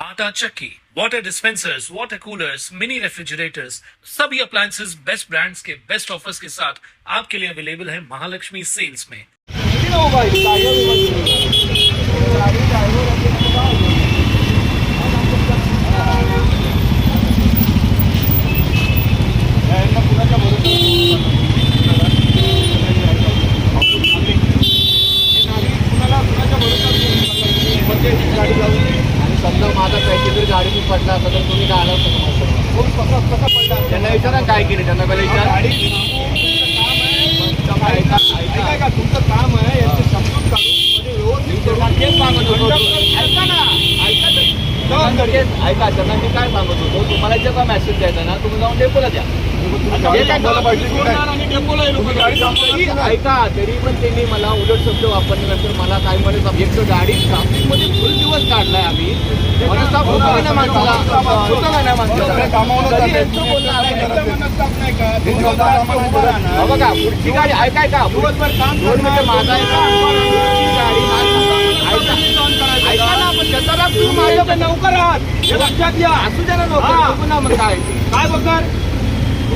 आटा, चक्की water dispensers water coolers mini refrigerators सभी appliances best brands के बेस्ट ऑफर्स के साथ आपके लिए अवेलेबल है महालक्ष्मी सेल्स में। पडला असता तर तुम्ही काय आला त्यांना विचारा काय केले त्यांना पहिला विचार. ऐका ऐका. तुमचं काम आहे ऐका ना. त्यांना मी काय सांगत होतो तुम्हाला जे काय मेसेज द्यायचा ना तुम्ही जाऊन डेपोला द्या. ऐका तरी पण त्यांनी मला उलट शब्द वापरल्यानंतर मला काय म्हणत एक गाडी ट्राफिकमध्ये फुल दिवस काढलाय आम्ही. मनस्ताप होतो नाही माणसाला? होतो का बघा पुढची गाडी ऐकाय का दिवसभर काम दोन मिनिटं माझा ऐका गाडी ऐका. माझ्या नौकर आहात. हे लक्षात घ्या. असू द्या ना हा. पुन्हा मग काय बघणार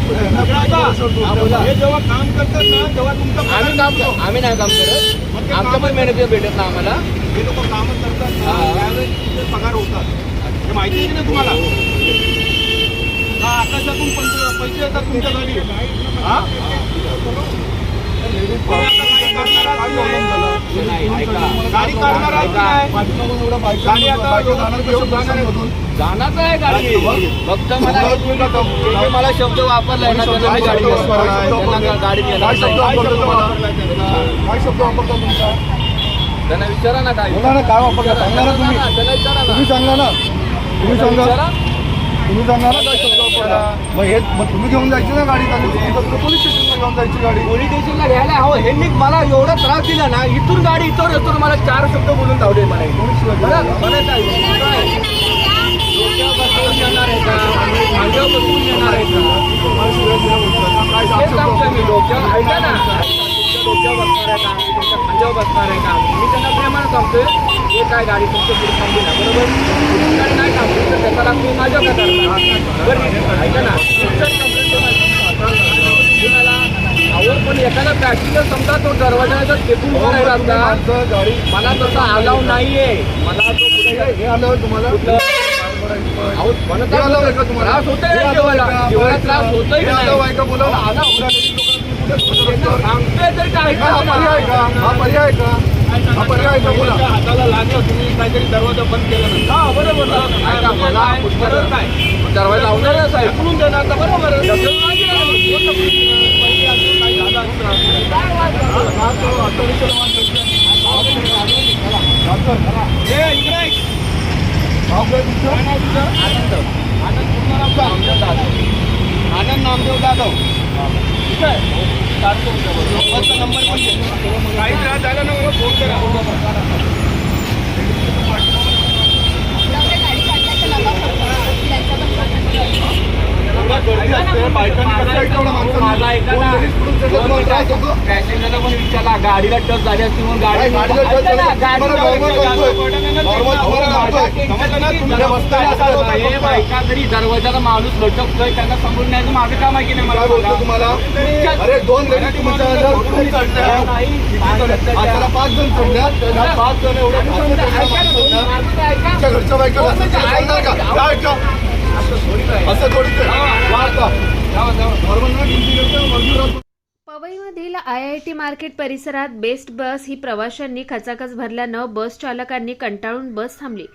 हा, जेव्हा काम करतात ना तेव्हा तुमचं आम्ही काम आम्ही नाही काम करत. आमचं पण मेहनत भेटत ना आम्हाला. हे लोक कामं करतात. त्यावेळेस तुमचे पगार होतात. हे माहिती आहे ना तुम्हाला? हा आकाशातून पैसे पैसे येतात तुमच्या घरी. हा? गाडी काढणार नाही? ऐका गाडी काढणार आता जाणार आहे. आहे गाडी. फक्त मला मला शब्द वापरलाय ना त्यांना मी गाडी. त्यांना गाडी काय शब्द. वापरतो तुमचा? त्यांना विचारा ना काय. बोला ना काय वापरता? सांगा ना तुम्ही. त्यांना विचारा तुम्ही सांगा ना. तुम्ही सांगा. तुम्ही सांगा ना काय शब्द वापरता? मग हे मग तुम्ही घेऊन जायची ना गाडी चालू. पोलीस स्टेशनला घेऊन जायची गाडी. पोलीस स्टेशनला घ्यायला हो ह्यांनी मला एवढा त्रास दिला ना इथून गाडी इथून येतो मला चार शब्द बोलून धावले मला. येणार आहे का? खांद्यावर बसवून येणार आहे का? तेच सांगतोय मी डोक्यावर ऐका ना. डोक्यावर बसणार आहे का? तुमच्या खांद्यावर बसणार आहे का? मी त्यांना प्रेमानं सांगतोय हे काय गाडी तुमच्यापुढे थांबली ना बरोबर? गाडी नाही थांबली तर त्याचा तुम्ही माझ्या का करता बरं ऐका ना. पॅसेंजर समजा तो दरवाजाचा टेकून असता गाडी मला तसा अलाव नाहीये. मला तो हे आलं तुम्हाला? त्रास होतोय त्रास होतोय सांगतोय तरी काय हा पर्याय का हाताला लागलं तुम्ही काहीतरी दरवाजा बंद केला ना हा बरोबर. ऐका, मला पुष्कळ काय दरवाजा आहे उचलून देणार बरोबर आनंद आनंद आनंद नामदेव जाधव ठीक आहे नंबर पण काही त्रास झाला ना मला फोन करा एवढा गर्दी असते बायकांनी कसं ऐकवलं माणसांनी? माझा ऐका दोन ना. लेडीज पुढून चढले, दोन तुम्हाला त्रास होतो? पॅसेंजरला पण विचारला गाडीला टच झाली असती म्हणून गाडी. बायका जरी दरवाजाला माणूस लटकतोय त्यांना समजून न्यायचं माझं काम आहे की नाही मला बोलतो. तुम्हाला अरे दोन लेडीज तुमच्या पाच जण पाच एवढ्या. तुमच्या घरच्या बायका पवईमधील आय आय टी मार्केट परिसरात बेस्ट बस ही प्रवाशांनी खचाखच भरल्यानं बस चालकांनी कंटाळून बस थांबली.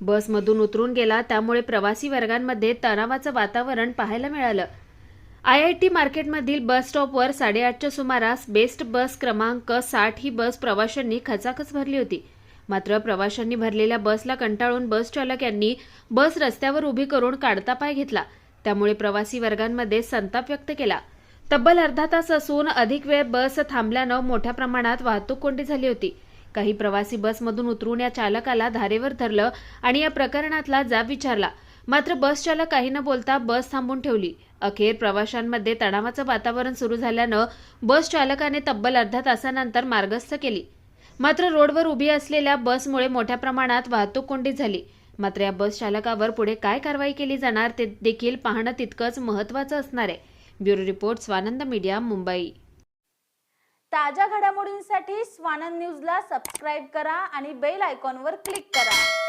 बसमधून उतरून गेला त्यामुळे प्रवासी वर्गांमध्ये तणावाचं वातावरण पाहायला मिळालं. आय आय टी मार्केटमधील बस स्टॉपवर साडेआठच्या सुमारास बेस्ट बस क्रमांक साठ ही बस प्रवाशांनी खचाखच भरली होती. मात्र प्रवाशांनी भरलेल्या बसला कंटाळून बस चालक यांनी बस रस्त्यावर उभी करून काढता पाय घेतला. त्यामुळे प्रवासी वर्गांमध्ये संताप व्यक्त केला. तब्बल अर्धा तास असून अधिक वेळ बस थांबल्यानं मोठ्या प्रमाणात वाहतूक कोंडी झाली होती. काही प्रवासी बसमधून उतरून या चालकाला धारेवर धरलं आणि या प्रकरणातला जाब विचारला. मात्र बस चालक काही न बोलता बस थांबून ठेवली. अखेर प्रवाशांमध्ये तणावाचं वातावरण सुरू झाल्यानं बस चालकाने तब्बल अर्धा तासानंतर मार्गस्थ केली. मात्र रोडवर उभी असलेल्या बसमुळे मोठ्या प्रमाणात वाहतूक कोंडी झाली. मात्र या बस चालकावर पुढे काय कारवाई केली जाणार ते देखील पाहणं तितकंच महत्त्वाचं असणार आहे. Bureau report Swanand media Mumbai. ताज्या घडामोडींसाठी स्वानंद न्यूजला सबस्क्राईब करा आणि बेल आयकॉनवर क्लिक करा.